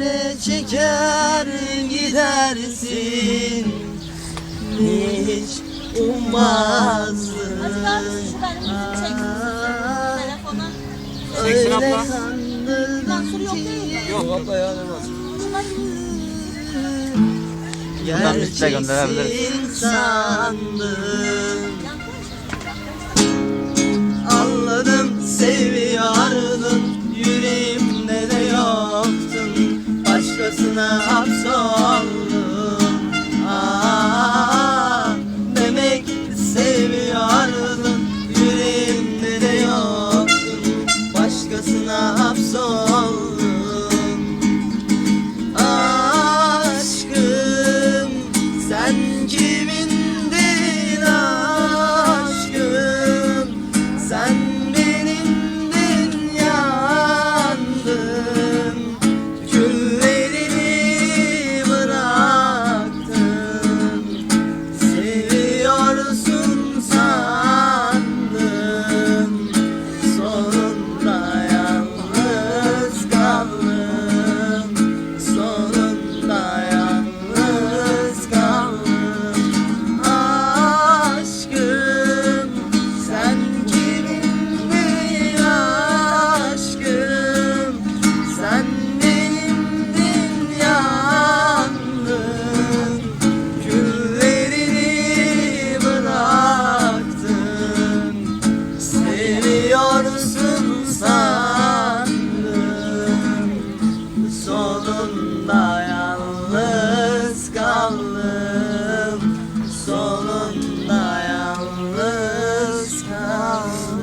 zerre çeker gidersin. Hiç ummazdın Öyle sandın ki. Yok. Abla ya Gerçeksin sandım. அஞ்சு sonunda yalnız kaldım. Sonunda yalnız kaldım.